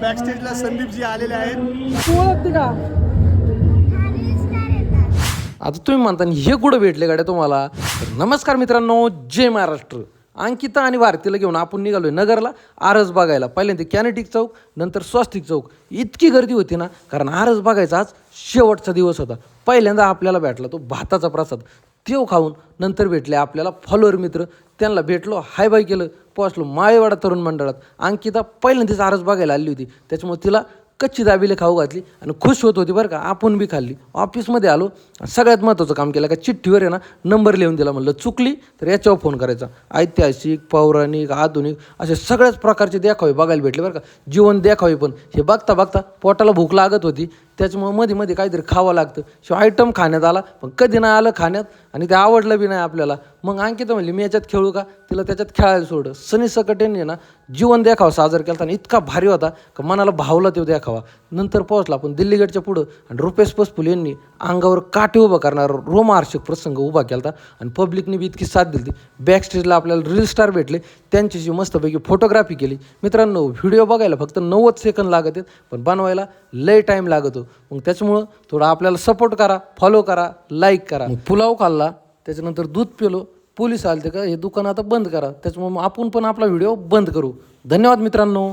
Back स्टेजला संदीपजी आलेले आहेत. तू ओळखते का? आता तुम्ही म्हणता हे कुठं भेटले गाड्या तुम्हाला? तर नमस्कार मित्रांनो जय महाराष्ट्र. अंकिता आणि भारतीला घेऊन आपण निघालोय नगरला आरस बघायला. पहिल्यांदा कॅनेटिक चौक नंतर स्वस्तिक चौक. इतकी गर्दी होती ना कारण आरस बघायचा आज शेवटचा दिवस होता. पहिल्यांदा आपल्याला भेटला तो भाताचा प्रसाद. तेव खाऊन नंतर भेटले आपल्याला फॉलोअर मित्र. त्यांना भेटलो हाय बाय केलं पोचलो माळेवाडा तरुण मंडळात. अंकिता पहिल्यांदाच आरस बघायला आली होती. त्याच्यामुळे तिला कच्ची दाबीले खाऊ घातली आणि खुश होत होती बरं का. आपण बी खाल्ली. ऑफिसमध्ये आलो सगळ्यात महत्त्वाचं काम केलं का चिठ्ठीवर आहे ना नंबर लिहून दिला म्हणलं चुकली तर याच्यावर फोन करायचा. ऐतिहासिक पौराणिक आधुनिक असे सगळ्याच प्रकारचे देखावे बघायला भेटले बरं का. जीवन देखावे पण. हे बघता बघता पोटाला भूक लागत होती. त्याच्यामुळं मध्ये मध्ये काहीतरी खावं लागतं. शिवाय आयटम खाण्यात आला पण कधी नाही आलं खाण्यात आणि ते आवडलं बी नाही आपल्याला. मग अंकिता म्हणली मी याच्यात खेळू का? तिला त्याच्यात खेळायला सोडं सनी सकट यांनी ना जीवन देखावा साजर केला आणि इतका भारी होता का मनाला भावला तो देखावा. नंतर पोहोचला आपण दिल्लीगडच्या पुढं आणि रुपेश पसफुल यांनी अंगावर काटे उभं करणार रोमहर्षक प्रसंग उभा केला आणि पब्लिकने बी इतकी साथ दिली बॅक स्टेजला आपल्याला रील स्टार भेटले. त्यांच्याशी मस्तपैकी फोटोग्राफी केली. मित्रांनो व्हिडिओ बघायला फक्त नव्वद सेकंद लागत आहेत पण बनवायला लय टाईम लागतो. मग त्याच्यामुळं थोडं आपल्याला सपोर्ट करा फॉलो करा लाईक करा. पुलाव खाल्ला. त्याच्यानंतर दूध पिलो. पोलीस आले ते का हे दुकान आता बंद करा. त्याच्यामुळे मग आपण पण आपला व्हिडिओ बंद करू. धन्यवाद मित्रांनो.